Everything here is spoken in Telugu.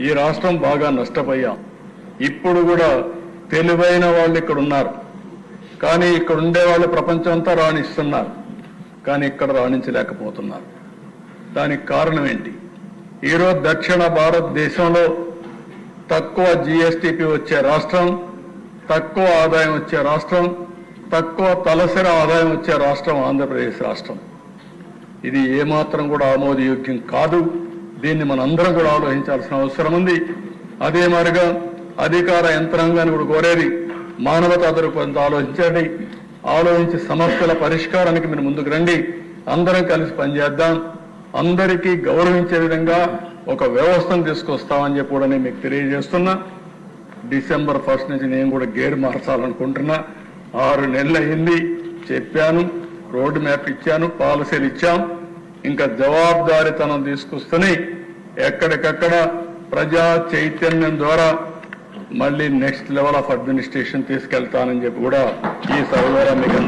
ఈ రాష్ట్రం బాగా నష్టపోయాం. ఇప్పుడు కూడా తెలివైన వాళ్ళు ఇక్కడ ఉన్నారు. కానీ ఇక్కడ ఉండే వాళ్ళు ప్రపంచం అంతా రాణిస్తున్నారు. కానీ ఇక్కడ రాణించలేకపోతున్నారు. దానికి కారణం ఏంటి? ఈరోజు దక్షిణ భారతదేశంలో తక్కువ జిఎస్టిపి వచ్చే రాష్ట్రం తక్కువ ఆదాయం వచ్చే రాష్ట్రం తక్కువ తలసరి ఆదాయం వచ్చే రాష్ట్రం ఆంధ్రప్రదేశ్ రాష్ట్రం. ఇది ఏమాత్రం కూడా ఆమోదయోగ్యం కాదు. దీన్ని మనందరం కూడా ఆలోచించాల్సిన అవసరం ఉంది. అదే మారిగా అధికార యంత్రాంగాన్ని కూడా కోరేది మానవతా దృక్పథంతో ఆలోచించండి. ఆలోచించి సమస్యల పరిష్కారానికి మీరు ముందుకు రండి. అందరం కలిసి పనిచేద్దాం. అందరికీ గౌరవించే విధంగా ఒక వ్యవస్థను తీసుకొస్తామని చెప్పి కూడా నేను మీకు తెలియజేస్తున్నా. డిసెంబర్ ఫస్ట్ నుంచి నేను కూడా గేర్ మార్చాలనుకుంటున్నా. ఆరు నెలలు అయింది చెప్పాను. రోడ్ మ్యాప్ ఇచ్చాను. పాలసీలు ఇచ్చాం. ఇంకా జవాబుదారితనం తీసుకొస్తూనే ఎక్కడికక్కడ ప్రజా చైతన్యం ద్వారా మళ్ళీ నెక్స్ట్ లెవెల్ ఆఫ్ అడ్మినిస్ట్రేషన్ తీసుకెళ్తానని చెప్పి కూడా ఈ సభ ద్వారా మీకు